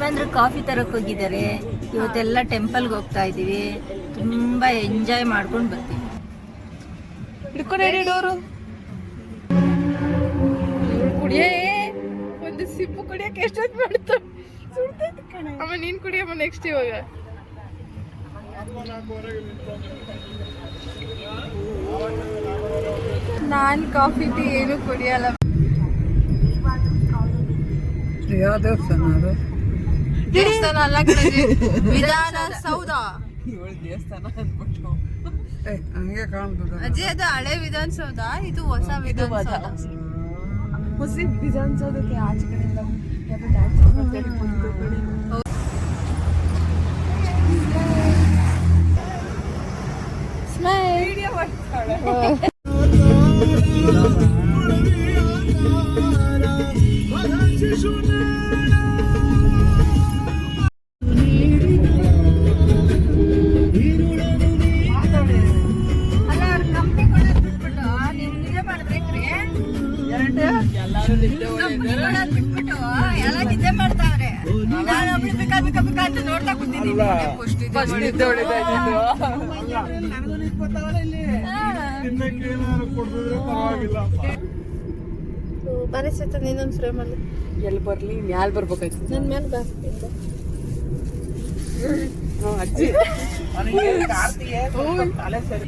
ಯಜಮಾನ್ರು ಕಾಫಿ ತರಕ್ ಹೋಗಿದ್ದಾರೆ. ಇವತ್ತೆಲ್ಲ ಟೆಂಪಲ್ಗೆ ಹೋಗ್ತಾ ಇದೀವಿ. ತುಂಬಾ ಎಂಜಾಯ್ ಮಾಡ್ಕೊಂಡು ಬರ್ತೀವಿ. ಹಿಡ್ಕೊಂಡು ಕುಡಿಯೇ? ಒಂದು ಸಿಪ್ಪು ಕುಡಿಯಕ್ಕೆ ಎಷ್ಟೊತ್ತು ಮಾಡ್ತಾರೆ ಅಮ್ಮ ನೀನ್ ಕುಡಿಯಮ್ಮ ನೆಕ್ಸ್ಟ್ ಇವಾಗ. ನಾನ್ ಕಾಫಿ ಟೀ ಏನು ಕುಡಿಯಲ್ಲ. ಯಾವ ದೇವಸ್ಥಾನ ಅದು ದೇವಸ್ಥಾನ ಅಲ್ಲ ಕಣಜ್ಜಿ. ವಿಧಾನ ಸೌಧ ಇವಳು ದೇವಸ್ಥಾನ ಅಂದ್ಬಿಟ್ಟು ಏ ಹಂಗೆ ಕಾಣ್ತದ ಅಜ್ಜಿ ಅದು ಹಳೆ ವಿಧಾನಸೌಧ ಇದು ಹೊಸ ವಿಧಾನಸೌಧ ಹೊಸ ವಿಧಾನಸೌಧಕ್ಕೆ ಆಚೆ ಕಡೆಯಿಂದ ಯಾವ್ದೋ dance ಮಾಡ್ತಾರೆ, ಬರೀ ಸತ ನೀನೊಂದು ಫ್ರೇಮ್ ಅಲ್ಲಿ ಎಲ್ಲಿ ಬರ್ಲಿ ಮ್ಯಾಲ್ ಬರ್ಬೇಕಾಯ್ತು ನನ್ನ ಮೇಲೆ ಬಾ ಹ್ಮ್, ಅಜ್ಜಿ ತಲೆ ಸರ್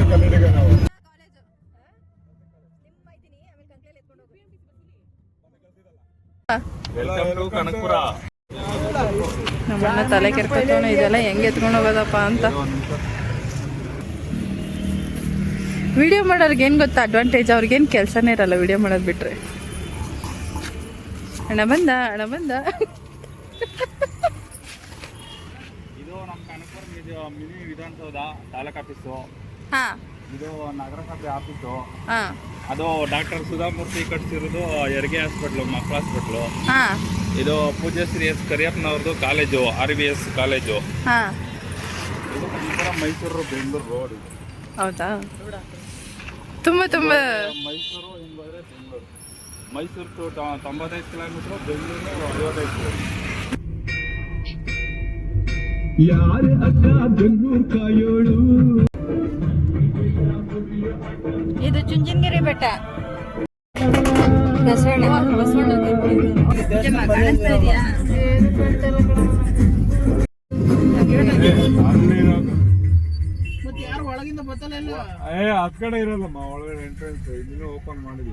ಕನ್ನಡಿಗ ನಮ್ಮಣ್ಣ ತಲೆ ಕೆರ್ಕೊತಾನ ಇದೆಲ್ಲ ಹೆಂಗೆ ಎತ್ಕೊಂಡು ಹೋಗೋದಪ್ಪ ಅಂತ. ವಿಡಿಯೋ ಮಾಡೋರ್ಗೆ ಏನು ಗೊತ್ತಾ ಅಡ್ವಾಂಟೇಜ್ ಅವ್ರಿಗೇನು ಕೆಲಸನೇ ಇರಲ್ಲ ವಿಡಿಯೋ ಮಾಡೋದು ಬಿಟ್ರೆ. ಹಣ ಬಂದ ಹಣ ಬಂದ. ಇದು ನಮ್ಮ ಕನಕಪುರ ಮಿನಿ ವಿಧಾನಸೌಧ ತಾಲೂಕ್ ಆಫೀಸು. ಹಾಂ. ಇದು ನಗರಸಭೆ ಆಫೀಸು. ಹಾಂ. ಅದು ಡಾಕ್ಟರ್ ಸುಧಾಮೂರ್ತಿ ಕಟ್ಸಿರೋದು ಹೆರಿಗೆ ಹಾಸ್ಪಿಟ್ಲು ಮಕ್ಕಳ ಹಾಸ್ಪಿಟ್ಲು. ಹಾಂ. ಇದು ಪೂಜ್ಯಶ್ರೀ S ಕರಿಯಪ್ಪನವ್ರದ್ದು college R B S college. ಹಾಂ. ಇದು ಕನಕಪುರ ಮೈಸೂರು ಬೆಂಗಳೂರು ರೋಡ್ ಇದು. ಹೌದಾ? ತುಂಬ ತುಂಬ. ಮೈಸೂರು ಮೈಸೂರು ಟು ತೊಂಬತ್ತೈದು ಕಿಲೋಮೀಟರ್ ಬೆಂಗಳೂರು ಐವತ್ತೈದು ಯಾರು ಯಾರ ಅಕ್ಕ ಬೆಂಗಳೂರು ಕಾಯೋಳು. ಇದು ಚುಂಚನಗಿರಿ ಬೆಟ್ಟ. ಬಸವಣ್ಣ. ಬಸವಣ್ಣ ಯಾರು ಒಳಗಿಂದ ಬತ್ತಲ್ಲ ಏ ಹತ್ ಕಡೆ ಇರಲ್ಲಮ್ಮ ಒಳಗಡೆ ಎಂಟ್ರೆನ್ಸ್ ಇನ್ನೂ ಓಪನ್ ಮಾಡಿಲ್ಲ.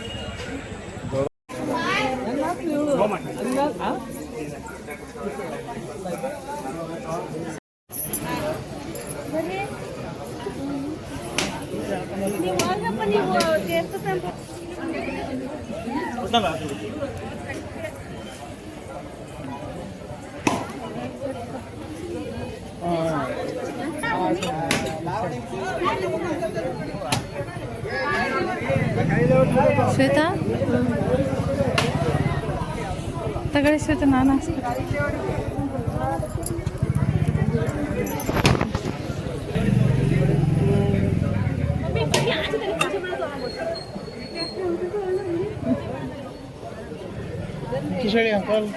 श्वेता तगड़े श्वेता नाना ಅಂಕಲ್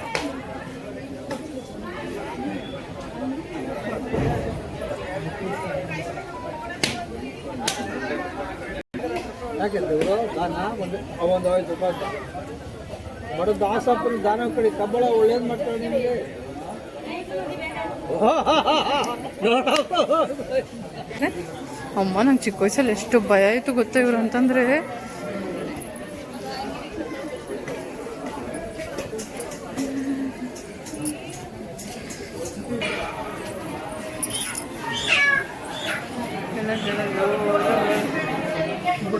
ಯಾಕೆ ದೇವರು ದಾನ ಒಂದು ಒಂದು ಐದು ರೂಪಾಯಿ ಬರೋ ದಾಸಪ್ಪನ ದಾನ ಕಡೆ ಕಬ್ಬಳ ಒಳ್ಳೇದು ಮಾಡ್ತಾರೆ ನಿಮಗೆ. ಅಮ್ಮ ನಂಗೆ ಚಿಕ್ಕ ವಯಸ್ಸಲ್ಲಿ ಎಷ್ಟು ಭಯ ಆಯಿತು ಗೊತ್ತಾ ಇವ್ರು ಅಂತಂದ್ರೆ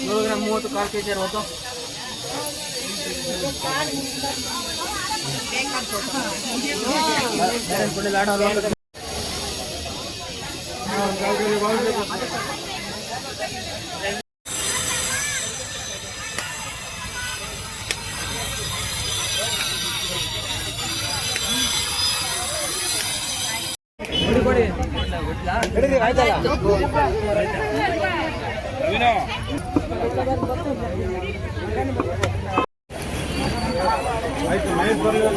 ನೂರು ಗ್ರಾಮ್ ಮೂವತ್ತು ಕಾಲು ಕೆ ಜಿ ಅರವತ್ತು ಬೇರೆ ಆಯ್ತು ಮೈಕ್ ಬರಲಿಲ್ಲ